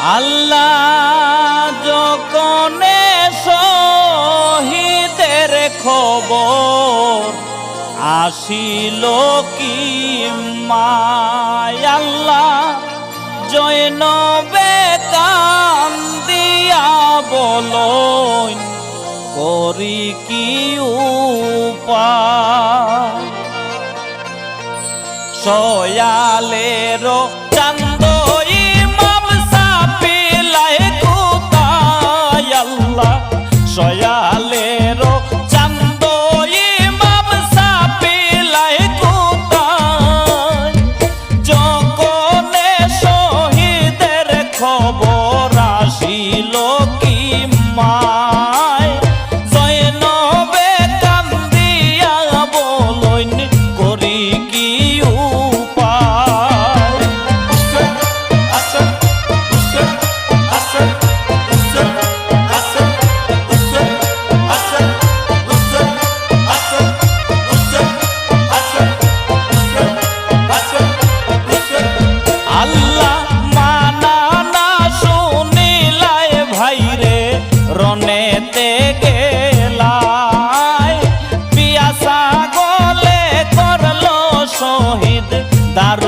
আল্লাহ যকনে শহীদের খবর আসিল কি মায় আল্লাহ? জৈন কান দিয়া বল করি কি উপায়? সয়ালেরও cantar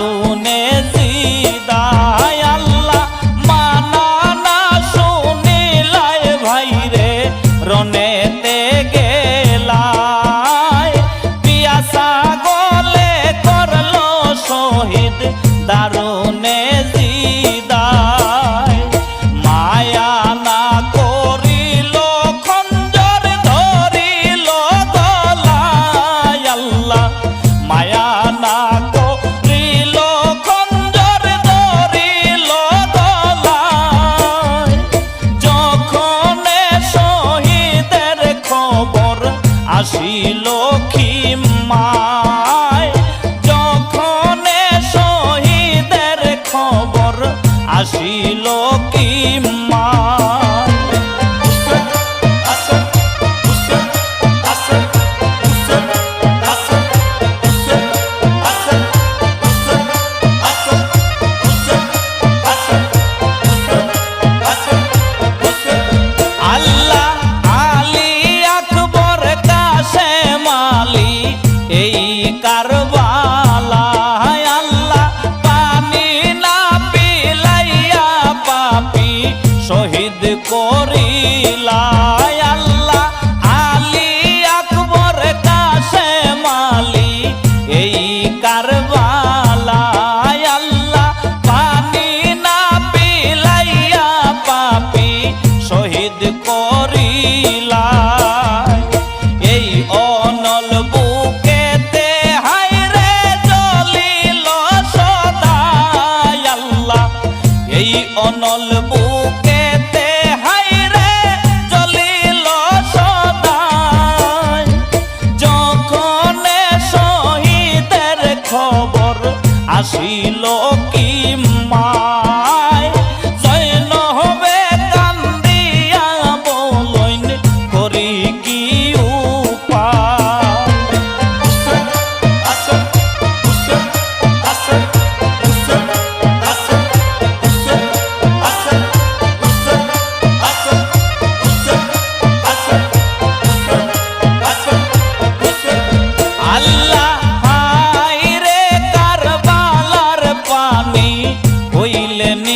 লক্ষ্মী যখন খবর আসিল কি মা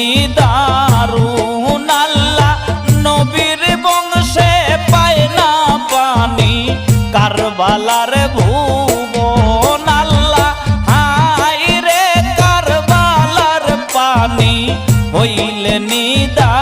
অতি দারুণ নবীর বংশে পায় পানি। কারবালার ভুবন আল্লাহ হাই রে কারবালার পানি। হইলে নিদা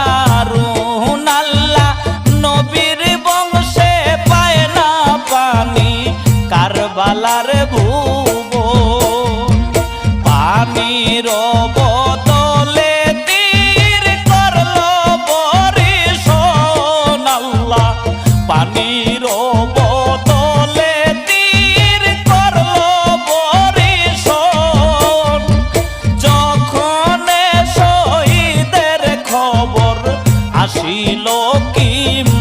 কি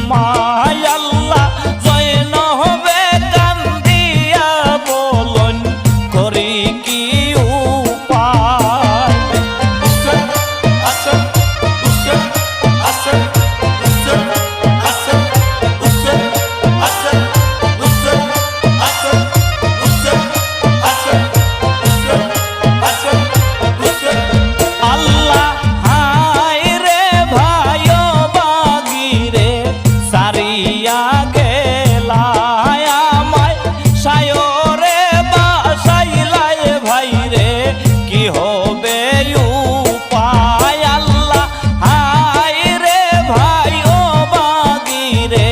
মায়? দিয়া গেলায় আমায়। সায়রে বাসাইলাই ভাই রে, কি হবে উপায় আল্লাহ? হাই রে ভাই ও বাগি রে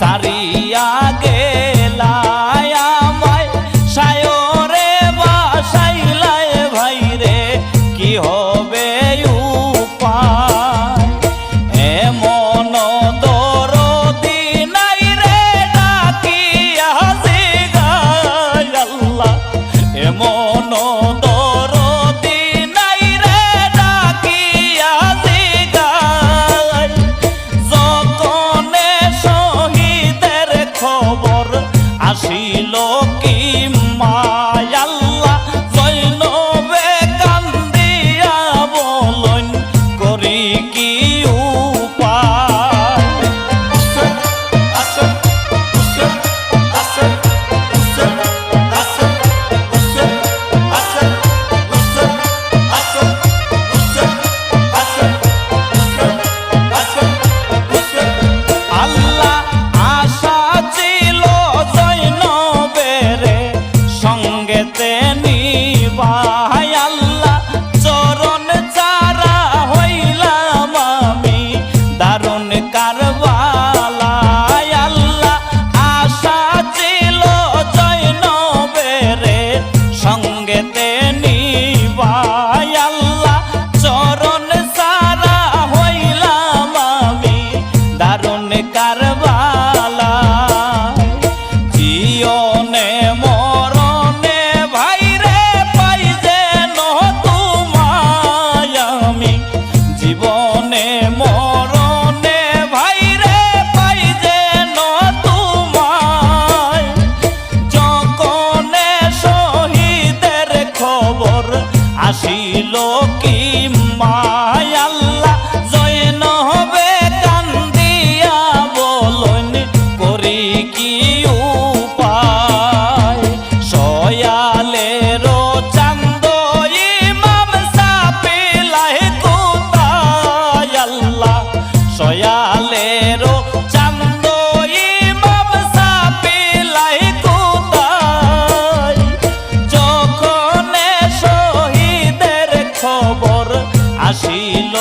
সারিয়া গে ছিল কি que tenía. ছিল কি মা ছিল